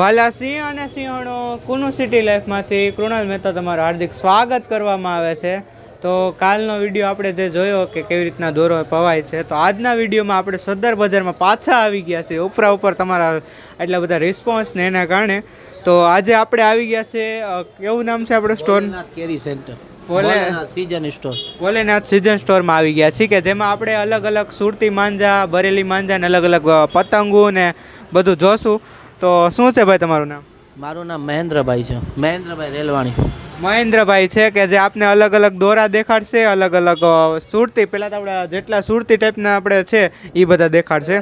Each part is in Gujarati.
વાલા સિંહ અને સિંહણો કુનુ સિટી લાઈફમાંથી કૃણાલ મહેતા તમારું હાર્દિક સ્વાગત કરવામાં આવે છે. તો કાલનો વીડિયો આપણે જે જોયો કે કેવી રીતના દોરો પવાય છે તો આજના વિડીયોમાં આપણે સદર બજારમાં પાછા આવી ગયા છીએ. ઉપરા ઉપર તમારા એટલા બધા રિસ્પોન્સ ને એના કારણે. તો આજે આપણે આવી ગયા છે કેવું નામ છે આપણે સ્ટોર કેરી centre Bhole- Bholenath season store Bholenath season સ્ટોરમાં આવી ગયા છીએ કે જેમાં આપણે અલગ અલગ સુરતી માંજા બરેલી માંજા ને અલગ અલગ પતંગો ને બધું જોશું. તો શું છે ભાઈ તમારું નામ? મારું નામ મહેન્દ્રભાઈ છે. મહેન્દ્રભાઈ રેલવાણી. મહેન્દ્રભાઈ છે કે જે આપને અલગ અલગ દોરા દેખાડશે અલગ અલગ સુરતી પહેલાં તો આપણે જેટલા સુરતી ટાઈપના આપણે છે એ બધા દેખાડશે.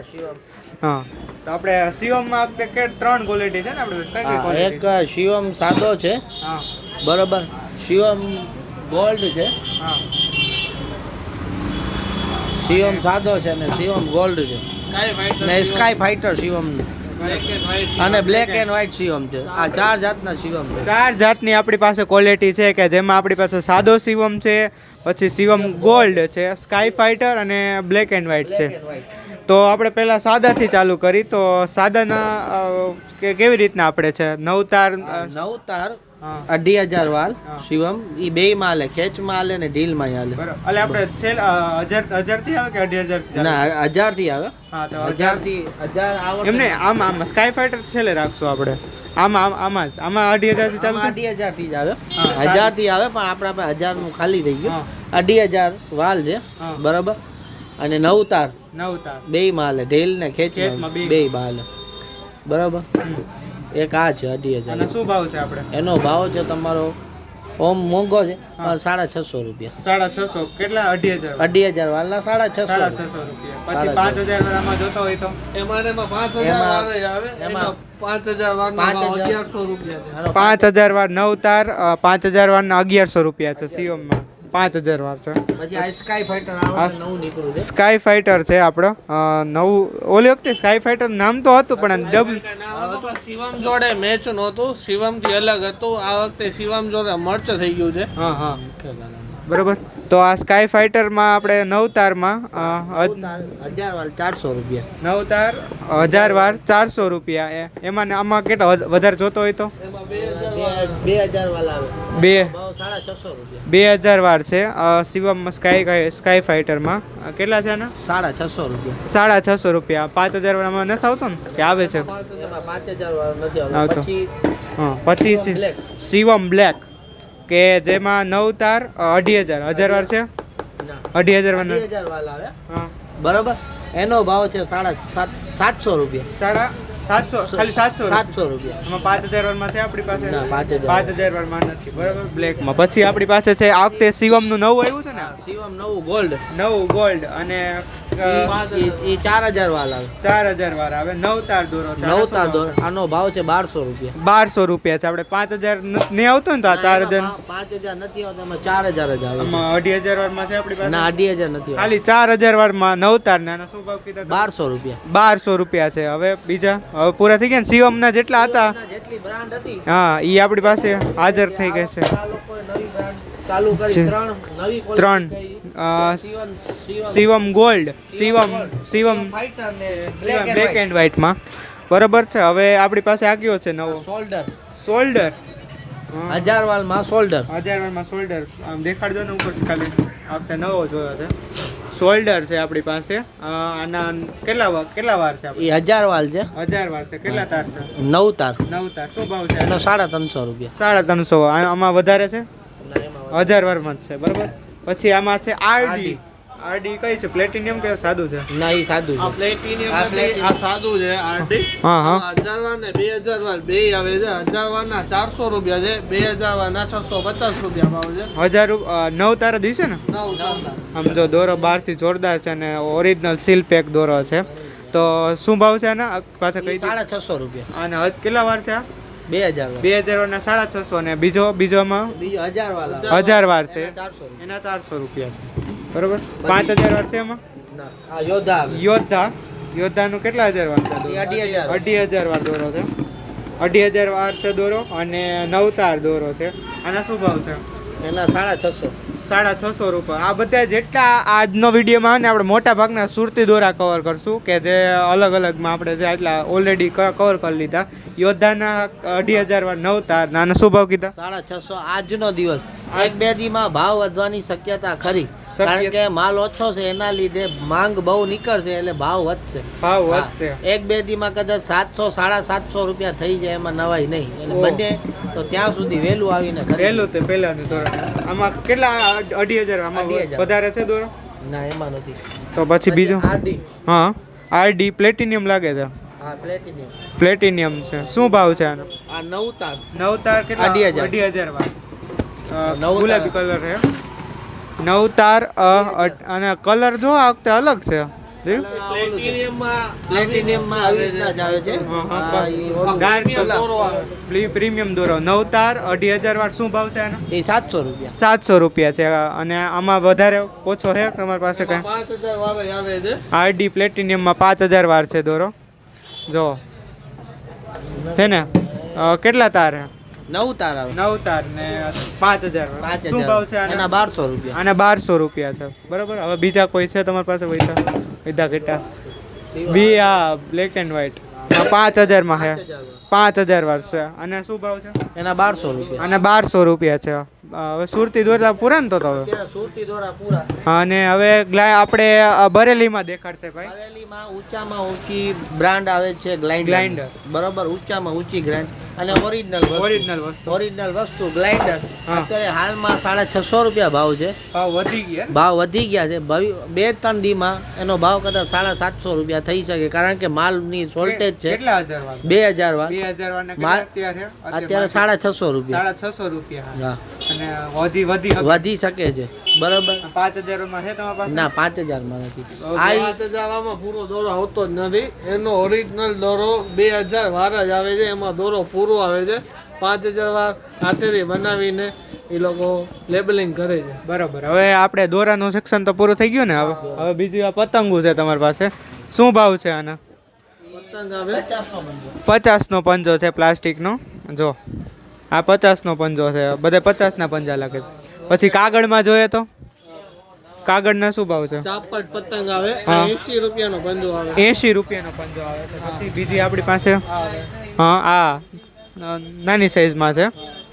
હા તો આપણે શિવમમાં કે ત્રણ ક્વોલિટી છે ને આપણે એક શિવમ સાદો છે. હા. બરોબર. શિવમ ગોલ્ડ છે. હા. શિવમ સાદો છે અને શિવમ ગોલ્ડ છે. સ્કાય ને સ્કાય ફાઈટર શિવમ. અને બ્લેક એન્ડ વ્હાઈટ શિવમ છે. આ ચાર જાતના શિવમ છે. ચાર જાતની આપણી પાસે ક્વોલિટી છે કે જેમાં આપણી પાસે સાદો શિવમ છે પછી શિવમ ગોલ્ડ છે સ્કાય ફાઇટર અને બ્લેક એન્ડ વ્હાઈટ છે. તો આપણે પહેલાં સાદાથી ચાલુ કરી તો સાદાના કે કેવી રીતના આપણે છે? નવતાર તાર નવ તાર અઢી હજાર વાલ શિવમ એ બે માં હાલે ખેંચમાં હાલે ને ઢીલમાં હાલે એટલે આપણે છેલ્લે હજાર હજાર હજારથી આવે કે અઢી હજારથી ચાલુ? ના હજારથી આવે હજાર હજારથી હજાર આવે એમને આમ આમ સ્કાય ફાઈટર છેલ્લે રાખશું આપણે. આમાં આમ આમાં જ. આમાં અઢી હજારથી ચાલુ અઢી હજારથી જ આવે. હજારથી આવે પણ આપણા પાસે હજારનું ખાલી થઈ ગયું. અઢી હજાર વાલ છે. બરાબર? અને નવ તાર નવતાર. બે માં હાલે ઢેલ ને ખેંચ ખેંચમાં બે. બે માં હાલે બરાબર? એક આ છે અઢી હજાર. શું ભાવ છે આપણે? એનો ભાવ છે તમારો ઓમ મોંઘો છે સાડા છસો રૂપિયા. સાડા છસો. કેટલા? અઢી હજાર અઢી હજાર વાલના સાડા છસો. સાડા છસો રૂપિયા. પછી પાંચ હજાર વાળામાં જોતો હોય તો? એમાં એમાં પાંચ હજાર એમાં પાંચ હજાર અગિયારસો રૂપિયા પાંચ હજાર વાર નવ તાર પાંચ હજાર વાળના અગિયારસો રૂપિયા છે સીઓમાં પાંચ હજાર વાર છે. પછી સ્કાય ફાઈટર છે, આપણો. નવું ઓલી વખતે સ્કાય ફાઈટર નામ તો હતું પણ ડબલ શિવમ જોડે મેચ નહોતું. શિવમથી અલગ હતું. આ વખતે શિવમ જોડે મર્ચ થઈ ગયું છે. હા હા. બરોબર? તો આ સ્કાય ફાઈટરમાં આપણે નવ તારમાં હજાર વાર ચારસો રૂપિયા. નવ તાર હજાર વાર ચારસો રૂપિયા. એ- એમાં આમાં કેટલા વધારે જોતો હોય તો? બે હજાર બે બે. હજાર વાર છે. શિવમ સ્કાય સ્કાય ફાઈટરમાં કેટલા છે એના સાડા છસો રૂપિયા. સાડા છસો રૂપિયા. પાંચ હજાર વાળામાં નથી આવતો ને? કે આવે છે? પાંચ હજાર વાળ નથી આવતો. પછી શિવમ બ્લેક કે જેમાં નવ તાર અઢી હજાર. હજાર વાર છે? અઢી હજાર વાળા હજાર આવે. બરોબર? એનો ભાવ છે સાડા સાત સાતસો રૂપિયા. સાડા સાતસો? ખાલી સાતસો સાતસો રૂપિયા. એમાં પાંચ હજાર વારમાં છે આપણી પાસે? પાંચ હજાર. પાંચ હજાર વારમાં નથી. બરાબર? બ્લેકમાં. પછી આપણી પાસે છે આ વખતે શિવમનું નવું આવ્યું છે ને? શિવમ નવું ગોલ્ડ નવું ગોલ્ડ અને એ ચાર હજાર વાલ આવે. ચાર હજાર વાળા આવે. નવ તાર દોરો નવ તાર દોર. આનો ભાવ છે બારસો રૂપિયા. બારસો રૂપિયા છે. આપણે પાંચ હજાર નહીં આવતો ને તો આ ચાર હજાર પાંચ હજાર નથી આવતો એમાં ચાર હજાર જ આવે અઢી હજાર વારમાં છે આપણી પાસે? ના અઢી હજાર નથી ખાલી ચાર હજાર વાળમાં નવ તાર ના શું ભાવ કીધા બારસો રૂપિયા. બારસો રૂપિયા છે. હવે બીજા? હવે પૂરા થઈ ગયા ને? જેટલા હતા? જેટલી બ્રાન્ડ હતી. હા એ આપણી પાસે હાજર થઈ ગઈ છે. આ લોકોએ નવી બ્રાન્ડ છે. ત્રણ નવી quality ત્રણ Shivam gold Shivam Shivam black and વ્હાઇટમાં બરોબર છે હવે આપણી પાસે આ કયો છે નવો. શોલ્ડર શોલ્ડર હજાર વાલમાં શોલ્ડર હજાર વારમાં શોલ્ડર આમ દેખાડજો ને ઉપર ખાલી. આપણે નવો જોયો છે. શોલ્ડર છે આપણી પાસે. આના કેટલા વાર કેટલા વાર છે એ હજાર વાલ છે. હજાર વાર છે. કેટલા તાર છે? નવ તાર. નવ તાર. શું ભાવ છે? એનો સાડા ત્રણસો રૂપિયા. સાડા ત્રણસો. આમાં વધારે છે? હજાર વારમાં જ છે બરાબર? પછી આમાં છે આરડી આરડી કઈ છે? પ્લેટિનિયમ કે સાદું છે? ના એ સાદું આ છે પ્લેટિનિયમ. આ સાદું છે આરડી હા હા. હજાર વાર ને બે હજાર વાર બે આવે છે હજાર વાર ના ચારસો રૂપિયા છે બે હજાર વાર ના છસો પચાસ રૂપિયા ભાવ છે. હજાર નવ તારા દિવસે ને? નવ આમ જો દોરો બહારથી જોરદાર છે અને ઓરિજિનલ સીલ પેક દોરો છે. તો શું ભાવ છે આના? પાછા કઈ ઈ સાડા છસો રૂપિયા. અને કેટલા વાર છે આ? બે હજાર બે હજાર વારના સાડા છસો અને બીજો બીજોમાં બીજો હજાર વાળા. હજાર વાર છે. એના ચારસો રૂપિયા. છે. બરોબર? પાંચ હજાર વાર છે એમાં? ના યોદ્ધા યોદ્ધા? યોદ્ધાનું કેટલા હજાર વાર છે અઢી હજાર. અઢી હજાર વાર દોરો છે. અઢી હજાર વાર છે દોરો અને નવ તાર દોરો છે. આના શું ભાવ છે? એના સાડા છસો. સાડા છસો રૂપિયા. આ બધા જેટલા આજનો વિડીયોમાં ને આપણે મોટા ભાગના સુરતી દોરા કવર કરશું કે જે અલગ અલગમાં આપણે જે એટલા ઓલરેડી કવર કરી લીધા. યોદ્ધાના અઢી હજાર નવતા નવ તાર. નાના શું ભાવ કીધા? સાડા છસો. આજનો દિવસ. એક બે દીમાં ભાવ વધવાની શક્યતા ખરી. કારણ કે માલ ઓછો છે એના લીધે માંગ બહુ નીકળશે એટલે ભાવ વધશે. ભાવ વધશે. એક બે દીમાં કદાચ સાતસો સાડા સાતસો રૂપિયા થઈ જાય એમાં નવાઈ નહીં. એટલે બને તો ત્યાં સુધી વહેલું આવીને વહેલું તે પહેલાનું ધોરણ. આમાં કેટલા અઢી હજાર આમાં વધારે છે દોરો ના એમાં નથી. તો પછી બીજું? આરડી હા. આરડી પ્લેટિનિયમ લાગે છે. પ્લેટિનિયમ પ્લેટિનિયમ છે. શું ભાવ છે આનો? આ નવ તાર નવ તાર કેટલા? અઢી હજાર. અઢી હજાર ગુલાબી કલર છે. નવ તાર અને કલર જો આ વખતે અલગ છે. પ્રીમિયમ દોરો નવ તાર અઢી હજાર વાર શું ભાવ છે આનો સાતસો રૂપિયા. સાતસો રૂપિયા છે. અને આમાં વધારે ઓછો છે? તમારી પાસે કઈ? આરડી પ્લેટિનિયમમાં પાંચ હજાર વાર છે દોરો. જો. છે ને? કેટલા તાર છે? નવ તાર આવે. નવ તાર ને પાંચ હજાર પાંચ શું ભાવ છે અને એના આના બારસો રૂપિયા. આના બારસો રૂપિયા છે. બરાબર? હવે બીજા કોઈ છે તમારી પાસે પૈસા? વિધા ઘેટા બી આ બ્લેક એન્ડ વ્હાઈટ પાંચ હજારમાં છે. પાંચ હજાર વાળા. પાંચ હજાર વાર છે. અને શું ભાવ છે? એના બારસો રૂપિયા. અને બારસો રૂપિયા છે. હવે સુરતી દોરતા પૂરા ને તો તો હવે? સુરતી દોરા પૂરા. અને હવે આપણે બરેલીમાં દેખાડશે ભાઈ. બરેલીમાં ઊંચામાં ઊંચી બ્રાન્ડ આવે છે ગ્લાઇન્ડર. બરોબર? ઊંચામાં ઊંચી ગ્રાન્ડ અને ઓરિજિનલ ઓરિજિનલ વસ્તુ. ઓરિજિનલ વસ્તુ ગ્લાઇન્ડર અત્યારે હાલમાં સાડા છસો રૂપિયા ભાવ છે. ભાવ વધી ગયા? ભાવ વધી ગયા છે. બે ત્રણ દીમાં એનો ભાવ કદાચ સાડા સાતસો રૂપિયા થઈ શકે કારણ કે માલની શોર્ટેજ છે. હજાર બે હજાર વાર હજાર અત્યારે સાડા છસો રૂપિયા. સાડા છસો રૂપિયા અને વધી વધી વધી શકે છે. બરોબર? પાંચ હજારમાં છે તમારા પાસે? ના પાંચ હજારમાં નથી. આ પાંચ હજાર આમાં પૂરો દોરો આવતો જ નથી. એનો ઓરિજિનલ દોરો બે હજાર વાર જ આવે છે. એમાં દોરો પૂરો આવે છે. પાંચ હજાર વાર હાથેથી બનાવીને એ લોકો લેબલિંગ કરે છે. બરાબર. હવે આપણે દોરાનું સેક્શન તો પૂરું થઈ ગયું ને? હવે હવે બીજું આ પતંગો છે તમારી પાસે. શું ભાવ છે આના? પતંગ આવે. પચાસનો પંજો. છે પ્લાસ્ટિકનો. જો આ પચાસનો પંજો છે. બધે પચાસના પંજા લાગે છે. પછી કાગળમાં જોઈએ તો? કાગળના શું ભાવ છે? ચાપટ પતંગ આવે. હા. એસી રૂપિયાનો પંજો આવે. એંશી રૂપિયાનો પંજો આવે છે. પછી બીજી આપણી પાસે? હા આ નાની સાઈઝમાં છે.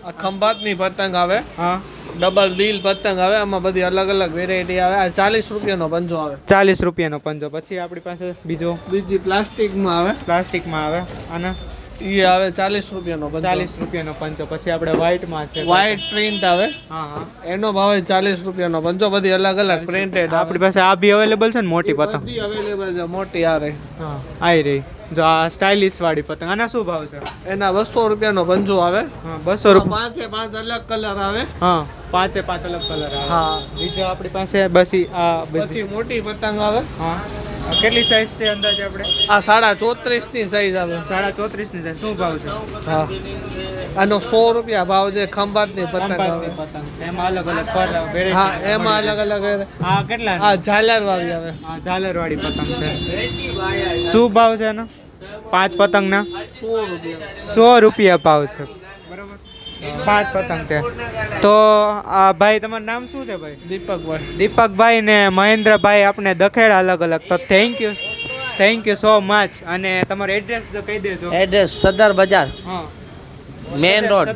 આ ખંભાતની પતંગ આવે. હા. ડબલ ડીલ પતંગ આવે આમાં બધી અલગ અલગ વેરાયટી આવે. આ ચાલીસ રૂપિયાનો પંજો આવે. ચાલીસ રૂપિયાનો પંજો. પછી આપણી પાસે બીજો બીજી પ્લાસ્ટિકમાં આવે. પ્લાસ્ટિકમાં આવે. અને એ આવે ચાલીસ રૂપિયાનો ચાલીસ રૂપિયાનો પંચો. પછી આપણે વ્હાઈટમાં છે. વ્હાઈટ પ્રિન્ટ આવે. એનો ભાવ ચાલીસ રૂપિયાનો પંચો. બધી અલગ અલગ પ્રિન્ટેડ આપણી પાસે આ બી અવેલેબલ છે ને મોટી પતંગ? બધી અવેલેબલ છે મોટી આ રહી. હા આવી રહી. જો આ સ્ટાઇલિશ વાળી પતંગ. આના શું ભાવ છે? એના બસો રૂપિયાનો પંજો આવે. હા બસો રૂપિયા પાંચે પાંચ અલગ કલર આવે. હા પાંચે પાંચ અલગ કલર આવે. હા. બીજો આપણી પાસે બસી આ બધી મોટી પતંગ આવે. હા. કેટલી સાઈઝ છે અંદાજે આપણે? આ સાડા ચોત્રીસની સાઈઝ આવે. સાડા ચોત્રીસની સાઈઝ શું ભાવ છે? હા. આનો સો રૂપિયા ભાવ છે પતંગ આવે. પતંગ. એમાં અલગ અલગ હા એમાં અલગ અલગ હા કેટલા? હા ઝાલર વાળી આવે. હા ઝાલર વાળી પતંગ છે. શું ભાવ છે એનો પાંચ પતંગના? સો રૂપિયા. સો રૂપિયા ભાવ છે. પાંચ પતંગ છે. તો આ ભાઈ તમારું નામ શું છે ભાઈ? દીપકભાઈ. દીપકભાઈ ને મહેન્દ્રભાઈ આપણે દખેડ અલગ અલગ તો thank you thank you so much અને તમારું એડ્રેસ તો કહી દેજો. એડ્રેસ સદર બજાર. હા. Main road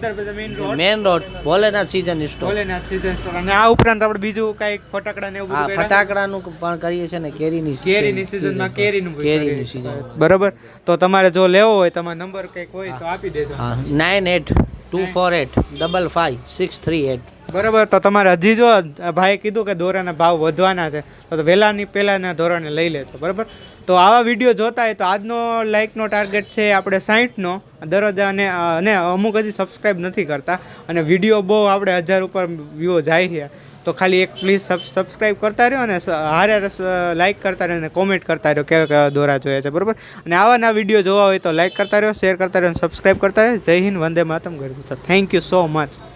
main road Bholenath season store Bholenath season store અને આ ઉપરાંત આપણે બીજું કંઈક ફટાકડા ને એવું બધું ફટાકડાનું પણ કરીએ છીએ ને કેરીની કેરીની સિઝનમાં કેરીનું બી કેરીની કરીએ. season. બરાબર. તો તમારે જો લેવો હોય તમારો નંબર કંઈક હોય તો આપી દેજો. હા nine eight two four eight double five six three eight બરાબર તો તમારે હજી જો ભાઈ કીધું કે દોરાના ભાવ વધવાના છે તો વહેલાની પહેલાના ધોરણે લઈ લેજો બરાબર? તો આવા વીડિયો જોતા હોય તો આજનો લાઇકનો ટાર્ગેટ છે આપણે સાહીઠનો દરરોજ અને અને અમુક હજી સબસ્ક્રાઈબ નથી કરતા અને વીડિયો બહુ આપણે હજાર ઉપર વ્યૂ જાય છે. તો ખાલી એક પ્લીઝ સબસ્ક્રાઈબ કરતા રહ્યો અને હારે લાઇક કરતા રહ્યો અને કોમેન્ટ કરતા રહ્યો. કેવા કેવા દોરા જોઈએ છે, બરાબર? અને આવા ના વીડિયો જોવા હોય તો લાઇક કરતા રહ્યો શેર કરતા રહ્યો અને સબસ્ક્રાઈબ કરતા રહ્યો. જય હિન્દ, વંદે માતમ ગરબી થેન્ક યુ સો મચ